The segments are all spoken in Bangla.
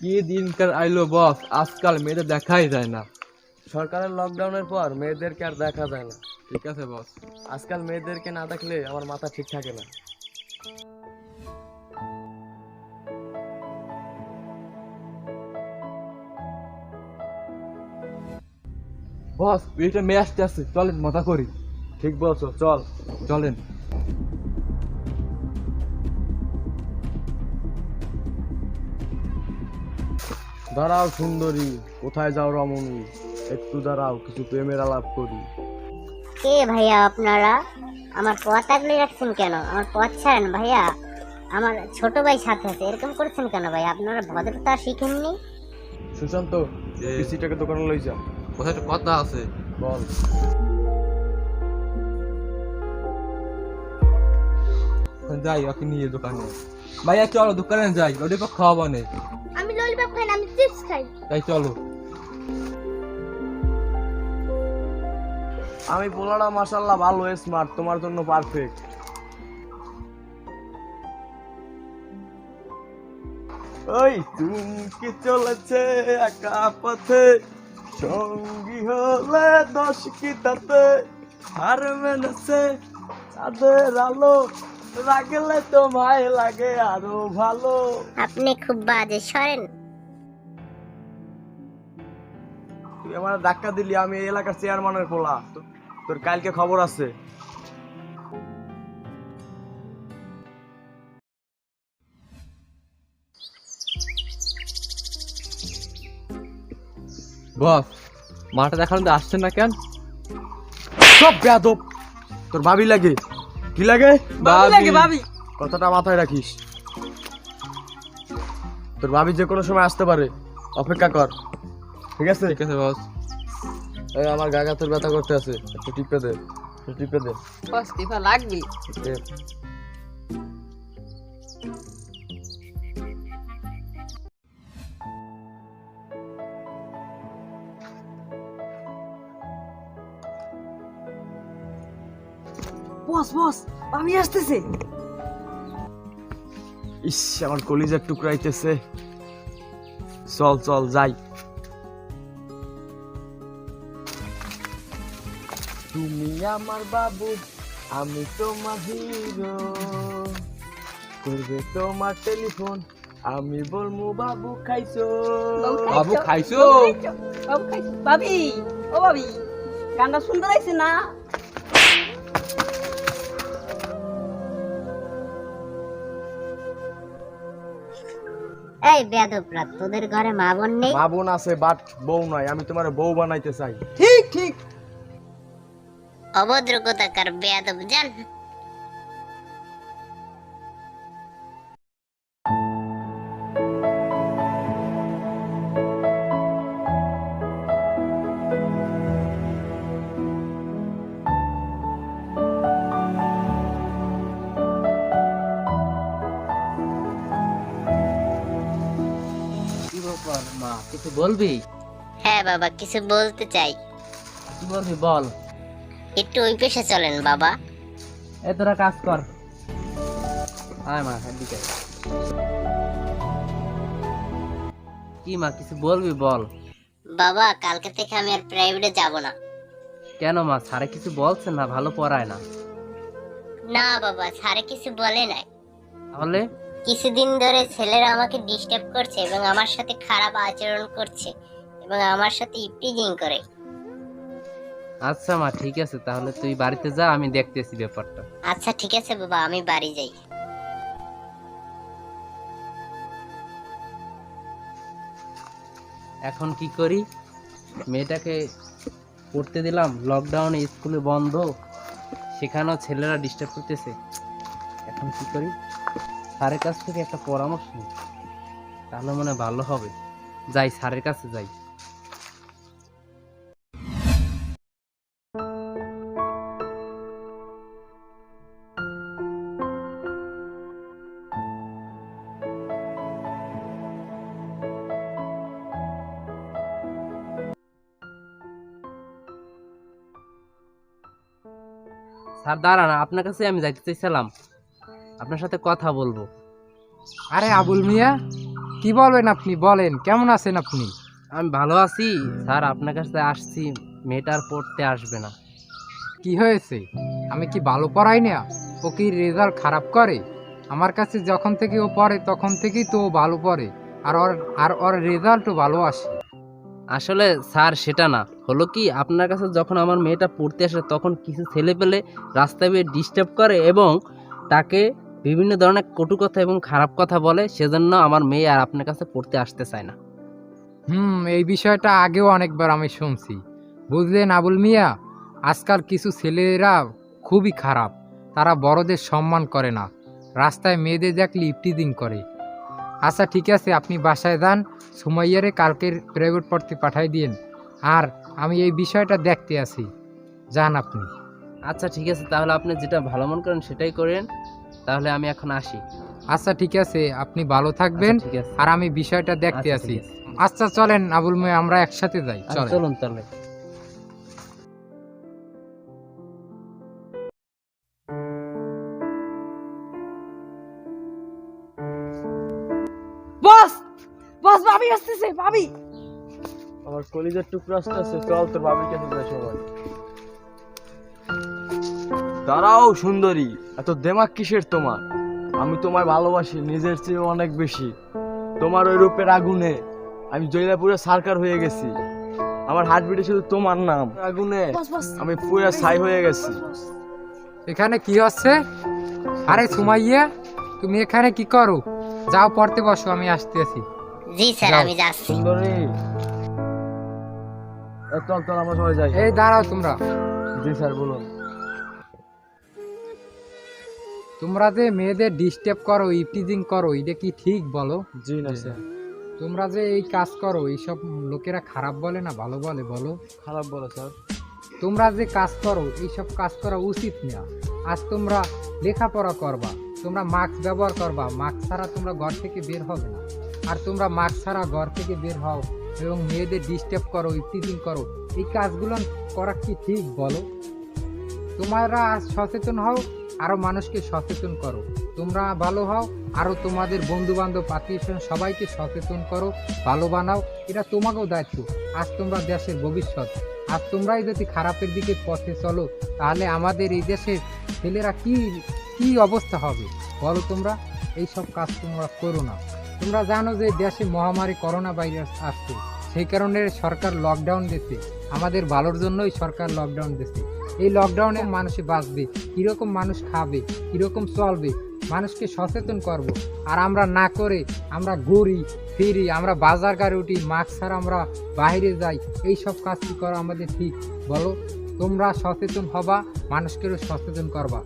কি দিনকার আইলো বস? আজকাল মেয়েদের দেখাই যায় না। সরকারের লকডাউনের পর মেয়েদেরকে আর দেখা যায় না। ঠিক আছে বস। আজকাল মেয়েদেরকে না দেখলে আমার মাথা ঠিক থাকে না। বস বিয়েটা মেয়ে আসতে আসছে চলেন মজা করি। ঠিক বলছো চল। চলেন। দাঁড়াও সুন্দরী কোথায় যাও রমণী? একটু দাঁড়াও কিছু প্রেমের আলাপ করি। কে ভাইয়া আপনারা? আমার পথ আগলে রাখছেন কেন? আমার পথ ছাড়েন ভাইয়া? আমার ছোট ভাই সাথে আছে এরকম করছেন কেন ভাই? আপনারা ভদ্রতা শিখেননি? সুশান্ত পিসিটাকে দোকানে লই যা কোথায় একটা কথা আছে? বল। যাই ওকে নিয়ে দোকানে। ভাইয়া চলো দোকানে যাই। ওদের পর খাওয়াবো নেই আমি ললিপপ খাই না আমি চিপস খাই। তাই চলো। আমি পোলাটা মাশাল্লাহ ভালো স্মার্ট তোমার জন্য পারফেক্ট ওই চুমকি চলেছে একা পথে? সঙ্গী হলে দশ কি তাতে? হার মেনেছে চাঁদের আলো। লাগলে তোমায় লাগে আরও ভালো। আপনি খুব বাজে সরেন। তুই আমার ধাক্কা দিলি আমি এই এলাকার চেয়ারম্যানের পোলা তো- তোর কালকে খবর আছে। বস মাটা দেখানো তো আসছে না কেন? সব বেয়াদব। তোর ভাবি লাগে। কি লাগে? ভাবি কথাটা মাথায় রাখিস। তোর ভাবি যে কোনো সময় আসতে পারে। অপেক্ষা কর। ঠিক আছে? ঠিক আছে বস এই আমার গাগা তোর ব্যথা করতে আছে একটু টিপে দে। একটু টিপে দে। বস টিপা লাগবি। বস বস আমি আসতেছে। ইস আমার কলিজার টুকরা আইতেছে। চল চল যাই। তুমি আমার বাবু আমি তোমার হিরো। করবে তোমার টেলিফোন আমি বলমু বাবু খাইছো? বাবু খাইছো বাবু খাইছো? ভাবি ও ভাবি গানটা শুনতে না? এই বেয়াদবরা তোদের ঘরে মা বোন নেই? মা বোন আছে বাট বউ নয় আমি তোমার বউ বানাইতে চাই। ঠিক ঠিক। অভদ্র কোথাকার বেয়াদব জান? কিছু বলবি? হ্যাঁ বাবা কিছু বলতে চাই। কি বলবি বল। একটু ওই পেশে চলেন বাবা। এ তোরা কাজ কর। আয় মা এদিকে। কি মা কিছু বলবি বল। বাবা কালকে থেকে আমি আর প্রাইভেটে যাব না। কেন মা স্যারে কিছু বলছে না ভালো পড়ায় না। না বাবা স্যারে কিছু বলে নাই। তাহলে? কিছুদিন ধরে ছেলেরা আমাকে ডিস্টার্ব করছে এবং আমার সাথে খারাপ আচরণ করছে এবং আমার সাথে ইপটিজিং করে। আচ্ছা মা ঠিক আছে তাহলে তুই বাড়িতে যা আমি দেখতেছি ব্যাপারটা। আচ্ছা ঠিক আছে বাবা আমি বাড়ি যাই। এখন কি করি? মেয়েটাকে পড়তে দিলাম লকডাউনে স্কুলে বন্ধ সেখানেও ছেলেরা ডিস্টার্ব করতেছে। এখন কি করি? স্যারের কাছ থেকে একটা পরামর্শ নিই। তাহলে মনে ভালো হবে। যাই, স্যারের কাছে যাই। স্যার, দাঁড়ান, আপনার কাছে আমি যাইতে চাইছিলাম। আপনার সাথে কথা বলব। আরে আবুল মিয়া কি বলবেন আপনি? বলেন কেমন আছেন আপনি? আমি ভালো আছি। স্যার আপনার কাছে আসছি। মেয়েটার পড়তে আসবে না। কি হয়েছে? আমি কি ভালো পড়াই না? ও কি রেজাল্ট খারাপ করে? আমার কাছে যখন থেকে ও পড়ে তখন থেকেই তো ও ভালো পড়ে। আর ওর আর ওর রেজাল্টও ভালো আসে। আসলে স্যার সেটা না। হলো কি আপনার কাছে যখন আমার মেয়েটা পড়তে আসে তখন কিছু ছেলে পেলে রাস্তায় বেয়ে ডিস্টার্ব করে এবং তাকে বিভিন্ন ধরনের কটু কথা এবং খারাপ কথা বলে সেজন্য আমার মেয়ে আর আপনার কাছে পড়তে আসতে চায় না। হুম এই বিষয়টা আগেও অনেকবার আমি শুনছি। বুঝলেন আবুল মিয়া? আজকাল কিছু ছেলেরা খুবই খারাপ। তারা বড়দের সম্মান করে না। রাস্তায় মেয়েদের দেখলে ইফটিজিং করে। আচ্ছা ঠিক আছে আপনি বাসায় যান। সুমাইয়ারে কালকের প্রাইভেট পড়তে পাঠাই দিন। আর আমি এই বিষয়টা দেখতে আছি। যান আপনি। আচ্ছা ঠিক আছে তাহলে আপনি যেটা ভালো মন করেন সেটাই করেন। তাহলে আমি এখন আসি। আচ্ছা ঠিক আছে আপনি ভালো থাকবেন আচ্ছা, ঠিক আছে। আর আমি বিষয়টা দেখতে আচ্ছা, আছি ঠিক আছে। আচ্ছা চলেন আবুল মিয়া আমরা একসাথে যাই আচ্ছা, চলেন। চলুন তাহলে। বস বস ভাবি আসতেছে ভাবি। আমার কলিজার টুকরা আসতেছে চল তোর বাবির কাছে যাই সবাই। দাঁড়াও সুন্দরী এত দেমাক কিসের তোমার? আমি তোমায় ভালোবাসি নিজের চেয়ে অনেক বেশি। তোমার ওই রূপের আগুনে আমি জৈলাপুরে সার্কার হয়ে গেছি। আমার হার্টবিটে শুধু তোমার নাম। আগুনে বস বস। আমি পুরো ছাই হয়ে গেছি। এখানে কি হচ্ছে? আরে সুমাইয়া তুমি এখানে কি করো? যাও পড়তে বসো আমি আসতেছি। জি স্যার আমি যাচ্ছি। চল চল আমরা সবাই যাই। এই দাঁড়াও তোমরা। জি স্যার বলুন। তোমরা যে মেয়েদের ডিস্টার্ব করো ইফটিজিং করো এটা কি ঠিক বলো? জি না স্যার। তোমরা যে এই কাজ করো এইসব লোকেরা খারাপ বলে না ভালো বলে বলো? খারাপ বলো স্যার। তোমরা যে কাজ করো এইসব কাজ করা উচিত না। আজ তোমরা লেখাপড়া করবা তোমরা মাস্ক ব্যবহার করবা মাস্ক ছাড়া তোমরা ঘর থেকে বের হবে না। আর তোমরা মাস্ক ছাড়া ঘর থেকে বের হও এবং মেয়েদের ডিস্টার্ব করো ইফটিজিং করো এই কাজগুলো করা কি ঠিক বলো? তোমরা আজ সচেতন হও আরও মানুষকে সচেতন করো। তোমরা ভালো হও আরও তোমাদের বন্ধু বান্ধব আত্মীয় সবাইকে সচেতন করো, ভালো বানাও। এটা তোমাকেও দায়িত্ব। আজ তোমরা দেশের ভবিষ্যৎ। আর তোমরাই যদি খারাপের দিকে পথে চলো, তাহলে আমাদের এই দেশের ছেলেরা কি কি অবস্থা হবে? বলো তোমরা। এই সব কাজ তোমরা করো না। তোমরা জানো যে দেশে মহামারী করোনা ভাইরাস আসছে। সেই কারণে সরকার লকডাউন দিচ্ছে আমাদের ভালোর জন্যই সরকার লকডাউন দিচ্ছে এই লকডাউনে মানুষে বাঁচবে, কীরকম মানুষ খাবে, কীরকম চলবে, মানুষকে সচেতন করব। আর আমরা না করে আমরা ঘুরি, ফিরি, আমরা বাজার গাড়ি উঠি, মাস্ক ছাড়া আমরা বাইরে যাই, এই সব কাজটি করা আমাদের ঠিক? বলো, তোমরা সচেতন হবা, মানুষকেও সচেতন করবা।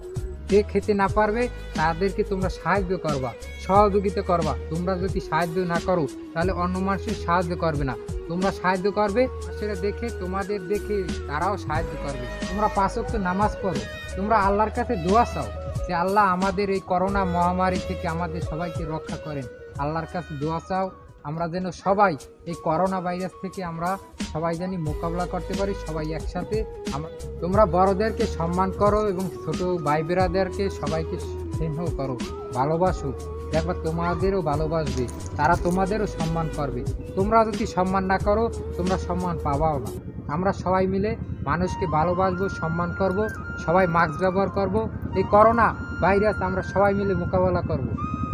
যে খেতে না পারবে, তাদেরকে তোমরা সাহায্য করবা, সহযোগিতা করবা। তোমরা যদি সাহায্য না করো, তাহলে অন্য মানুষের সাহায্য করবে না। তোমরা সাহায্য করবে সেটা দেখে তোমাদের দেখে তারাও সাহায্য করবে। তোমরা পাঁচক্ত নামাজ পড়ো। তোমরা আল্লাহর কাছে দোয়া চাও যে, আল্লাহ আমাদের এই করোনা মহামারী থেকে আমাদের সবাইকে রক্ষা করেন। আল্লাহর কাছে দোয়া চাও আমরা যেন সবাই এই করোনা ভাইরাস থেকে আমরা সবাই জানি মোকাবিলা করতে পারি, সবাই একসাথে। আমরা তোমরা বড়দেরকে সম্মান করো এবং ছোট ভাই বেরাদেরকে সবাইকে স্নেহ করো, ভালোবাসো। দেখবা তোমাদেরও ভালোবাসবে, তারা তোমাদেরও সম্মান করবে। তোমরা যদি সম্মান না করো, তোমরা সম্মান পাবাও না। আমরা সবাই মিলে মানুষকে ভালোবাসবো, সম্মান করব, সবাই মাস্ক ব্যবহার করব। এই করোনা ভাইরাস আমরা সবাই মিলে মোকাবেলা করব।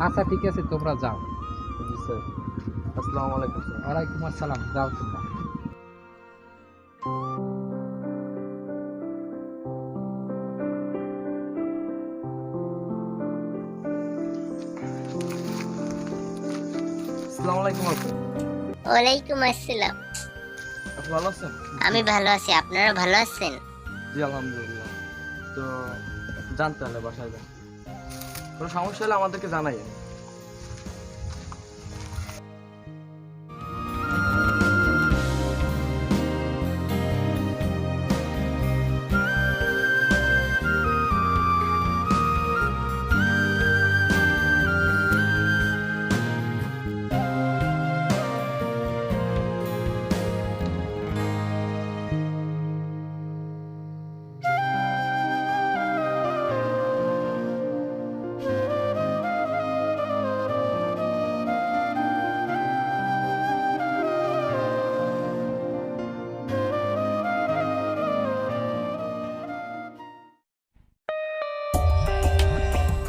আচ্ছা ঠিক আছে, তোমরা যাও। স্যার। আসসালামু আলাইকুম ওয়ালাইকুম আসসালাম আলাইকুম ওয়ালাইকুম আসসালাম। আপনি ভালো আছেন? আমি ভালো আছি আপনারা ভালো আছেন? জি আলহামদুলিল্লাহ। তো জানতে হলে বাসায় যান। কোনো সমস্যা হলে আমাদেরকে জানাই